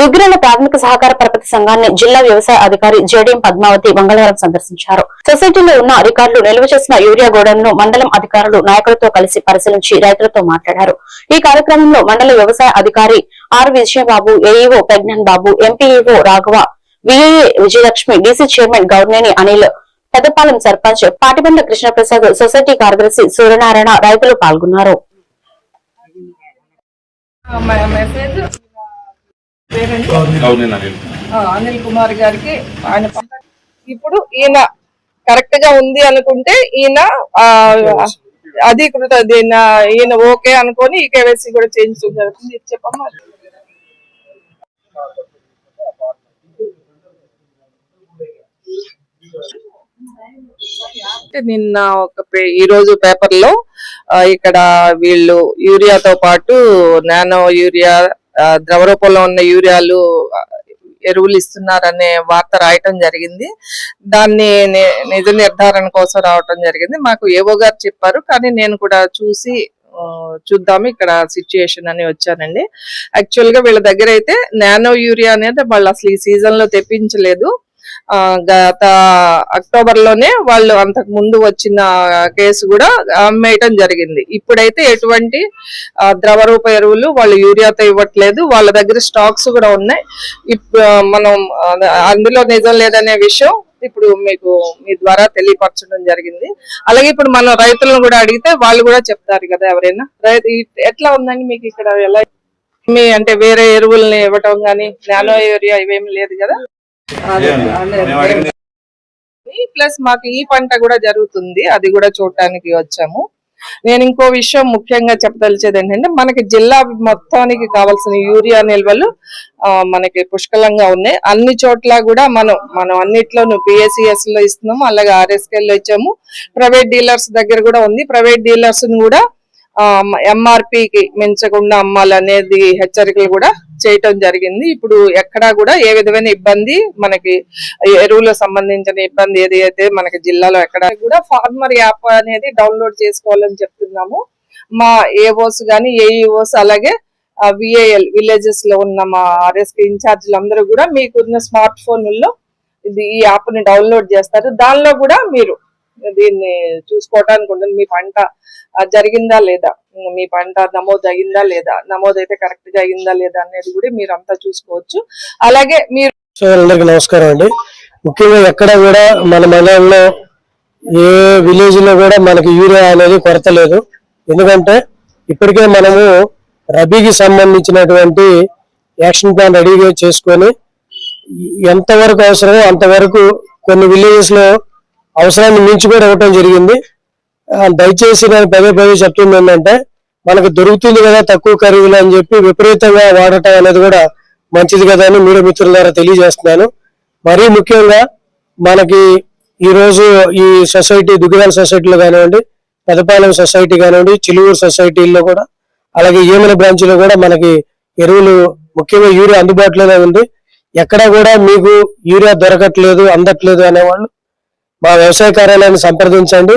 దుగ్గిరాల ప్రాథమిక సహకార పరపతి సంఘాన్ని జిల్లా వ్యవసాయ అధికారి జేడీఎం పద్మావతి మంగళవారం సందర్శించారు. సొసైటీలో ఉన్న రికార్డులు నిల్వ చేసిన యూరియా గోడలను మండలం అధికారులు నాయకులతో కలిసి పరిశీలించి రైతులతో మాట్లాడారు. ఈ కార్యక్రమంలో మండల వ్యవసాయ అధికారి R Vijayababu AEO Pragyan Babu MPEO Raghava VAA Vijayalakshmi DC chairman Gourneni Anil Peddapalem sarpanch Patibanda Krishnaprasad society కార్యదర్శి సూర్యనారాయణ రైతులు పాల్గొన్నారు. అనిల్. ఆ, అనిల్ కుమార్ గారికి ఆయన పంప- ఇప్పుడు ఈయన కరెక్ట్గా ఉంది అనుకుంటే ఈయన ఆ, అధికృత ఈయన ఓకే అనుకొని ఈ కేవైసీ కూడా చేయించడం జరుగుతుంది. చెప్పమ్మా. అంటే నిన్న ఒక పే- ఈ రోజు పేపర్లో ఇక్కడ వీళ్ళు యూరియాతో పాటు నానో యూరియా ద్రవ రూపంలో ఉన్న యూరియాలు ఎరువులు ఇస్తున్నారనే వార్త రాయటం జరిగింది. దాన్ని నిజ నిర్ధారణ కోసం రావటం జరిగింది. మాకు ఏవో గారు చెప్పారు కానీ నేను కూడా చూసి చూద్దాము ఇక్కడ సిచ్యుయేషన్ అని వచ్చానండి. యాక్చువల్గా వీళ్ళ దగ్గర అయితే నానో యూరియా అనేది వాళ్ళు అసలు ఈ సీజన్లో తెప్పించలేదు. గత అక్టోబర్లోనే వాళ్ళు అంతకు ముందు వచ్చిన కేసు కూడా అమ్మేయటం జరిగింది. ఇప్పుడైతే ఎటువంటి ద్రవరూప ఎరువులు వాళ్ళు యూరియాతో ఇవ్వట్లేదు. వాళ్ళ దగ్గర స్టాక్స్ కూడా ఉన్నాయి. మనం అందులో నిజం లేదనే విషయం ఇప్పుడు మీకు మీ ద్వారా తెలియపరచడం జరిగింది. అలాగే ఇప్పుడు మనం రైతులను కూడా అడిగితే వాళ్ళు కూడా చెప్తారు కదా ఎవరైనా. రైతు ఎట్లా ఉందండి మీకు ఇక్కడ ఎలా మీ అంటే వేరే ఎరువుల్ని ఇవ్వటం గానీ నానో యూరియా ఇవేమి లేదు కదా? ప్లస్ మాకు ఈ పంట కూడా జరుగుతుంది అది కూడా చూడటానికి వచ్చాము. నేను ఇంకో విషయం ముఖ్యంగా చెప్పదలిచేది ఏంటంటే మనకి జిల్లా మొత్తానికి కావాల్సిన యూరియా నిల్వలు ఆ, మనకి పుష్కలంగా ఉన్నాయి. అన్ని చోట్ల కూడా మనం మనం అన్నిట్లోనూ పిఎస్సిఎస్లో ఇస్తున్నాము అలాగే ఆర్ఎస్కే లో ఇచ్చాము. ప్రైవేట్ డీలర్స్ దగ్గర కూడా ఉంది. ప్రైవేట్ డీలర్స్ కూడా ఎంఆర్పికి మించకుండా అమ్మాలనేది హెచ్చరికలు కూడా చేయటం జరిగింది. ఇప్పుడు ఎక్కడా కూడా ఏ విధమైన ఇబ్బంది మనకి ఎరువులకు సంబంధించిన ఇబ్బంది ఏది అయితే మనకి జిల్లాలో ఎక్కడ కూడా ఫార్మర్ యాప్ అనేది డౌన్లోడ్ చేసుకోవాలని చెప్తున్నాము. మా ఏఓస్ గాని ఏఈఓస్ అలాగే విఏఎల్ విలేజెస్లో ఉన్న మా ఆర్ఎస్కి ఇన్ఛార్జీలు అందరూ కూడా మీకున్న స్మార్ట్ ఫోన్లలో ఇది ఈ యాప్ని డౌన్లోడ్ చేస్తారు. దానిలో కూడా మీరు దీన్ని చూసుకోవటానికి ఉంటుంది మీ పంట జరిగిందా లేదా? మీ పంట నమోదు అయిందా లేదా? నమోదు అయితే కరెక్ట్గా అయిందా లేదా అనేది కూడా మీరు అంతా చూసుకోవచ్చు. అలాగే మీరు సో అందరికి నమస్కారం అండి. ముఖ్యంగా ఎక్కడ కూడా మన మండలంలో ఏ విలేజ్లో కూడా మనకి యూరియా అనేది కొరత లేదు. ఎందుకంటే ఇప్పటికే మనము రబీకి సంబంధించినటువంటి యాక్షన్ ప్లాన్ రెడీగా చేసుకొని ఎంతవరకు అవసరమో అంతవరకు కొన్ని విలేజెస్లో అవసరాన్ని మించి కూడా ఇవ్వటం జరిగింది. దయచేసి నేను పదే పదే చెప్తుంది ఏంటంటే మనకు దొరుకుతుంది కదా తక్కువ ఖరీదులు అని చెప్పి విపరీతంగా వాడటం అనేది కూడా మంచిది కదా అని మీడియా మిత్రుల ద్వారా తెలియజేస్తున్నాను. మరీ ముఖ్యంగా మనకి ఈరోజు ఈ సొసైటీ దుగ్గిరాల సొసైటీలో కానివ్వండి పెదపాలెం సొసైటీ కానివ్వండి చిలువూరు సొసైటీల్లో కూడా అలాగే ఈమెన బ్రాంచ్లో కూడా మనకి ఎరువులు ముఖ్యంగా యూరియా అందుబాటులోనే ఉంది. ఎక్కడా కూడా మీకు యూరియా దొరకట్లేదు అందట్లేదు అనేవాళ్ళు మా వ్యవసాయ కార్యాలయాన్ని సంప్రదించండి.